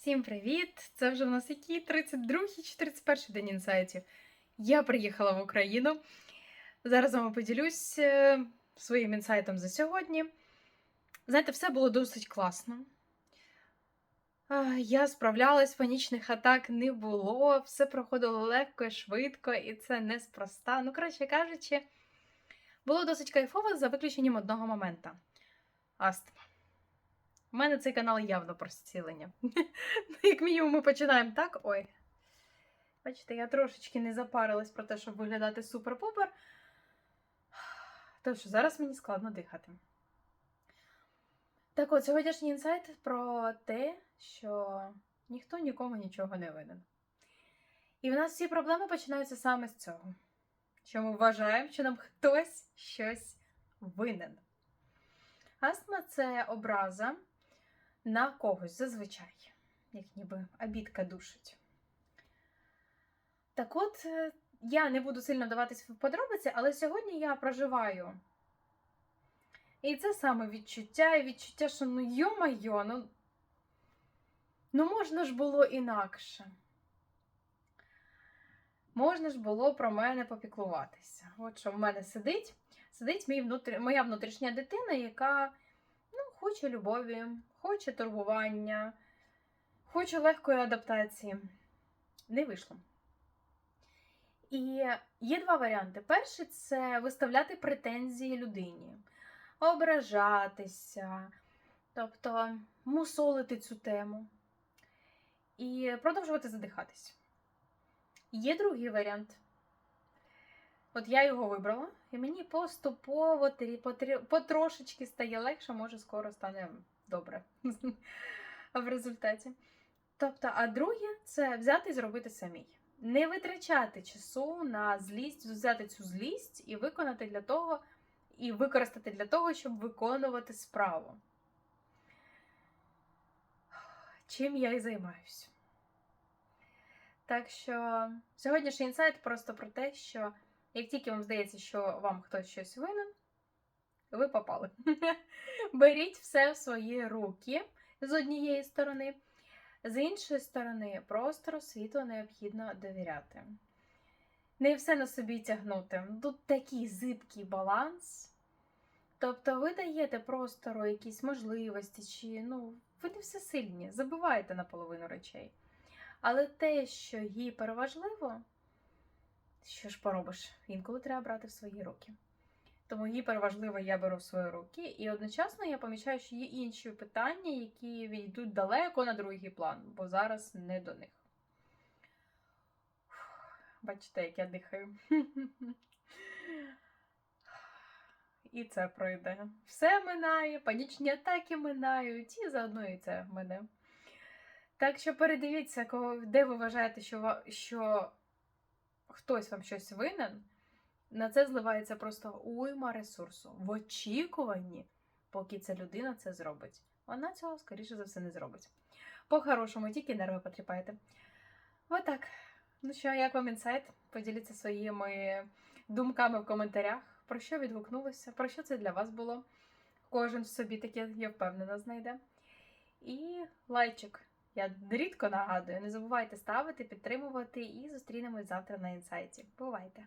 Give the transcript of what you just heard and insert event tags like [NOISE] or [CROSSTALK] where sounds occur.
Всім привіт! Це вже в нас який 32 чи 31 день інсайтів. Я приїхала в Україну. Зараз з вами поділюсь е, своїм інсайтом за сьогодні. Знаєте, все було досить класно. Я справлялась, панічних атак не було, все проходило легко швидко, і це неспроста. Ну, коротше кажучи, було досить кайфово за виключенням одного момента. Астма. У мене цей канал явно про зцілення. [LAUGHS] Ну, Як мінімум, ми починаємо так. Ой. Бачите, я трошечки не запарилась про те, щоб виглядати супер-пупер. Тому що зараз мені складно дихати. Так от, сьогоднішній інсайт про те, що ніхто нікому нічого не винен. І в нас всі проблеми починаються саме з цього. Що ми вважаємо, що нам хтось щось винен. Астма це образа на когось зазвичай, як ніби обідка душить. Так от, е, я не буду сильно даватись в подробиці, але сьогодні я проживаю. І це саме відчуття, і відчуття, що ну йо-майо, ну, ну можна ж було інакше. Можна ж було про мене попіклуватися. От що в мене сидить, сидить мій внутрі... моя внутрішня дитина, яка хоче любові, хоче турбування, хоче легкої адаптації. Не вийшло. І є два варіанти. Перший це виставляти претензії людині, ображатися, тобто мусолити цю тему і продовжувати задихатись. Є другий варіант. От я його вибрала, і мені поступово потрошечки стає легше, може, скоро стане добре [LAUGHS] в результаті. Тобто, а друге це взяти і зробити самій. Не витрачати часу на злість, взяти цю злість і виконати для того, і використати для того, щоб виконувати справу. Чим я і займаюсь. Так що сьогоднішній інсайт просто про те, що як тільки вам здається, що вам хтось щось винен, ви попали. [LAUGHS] Беріть все в свої руки з однієї сторони, з іншої сторони, простору світу необхідно довіряти. Не все на собі тягнути. Тут такий зибкий баланс. Тобто ви даєте простору якісь можливості, чи ну, ви не все сильні, забуваєте на половину речей. Але те, що гіперважливо, що ж поробиш, інколи треба брати в свої руки. Тому гіперважливо я беру в свої руки, і одночасно я помічаю, що є інші питання, які відійдуть далеко на другий план, бо зараз не до них. Бачите, як я дихаю. [LAUGHS] І це пройде. Все минає, панічні атаки минають, і заодно і це мене. Так що передивіться, де ви вважаєте, що хтось вам щось винен. На це зливається просто уйма ресурсу в очікуванні, поки ця людина це зробить. Вона цього, скоріше за все, не зробить. По-хорошому, тільки нерви потріпаєте. Отак. Ну що, як вам інсайт? Поділіться своїми думками в коментарях. Про що відгукнулося, про що це для вас було. Кожен в собі таке, я впевнена, знайде. І лайчик. Я рідко нагадую, не забувайте ставити, підтримувати і зустрінемось завтра на інсайті. Бувайте!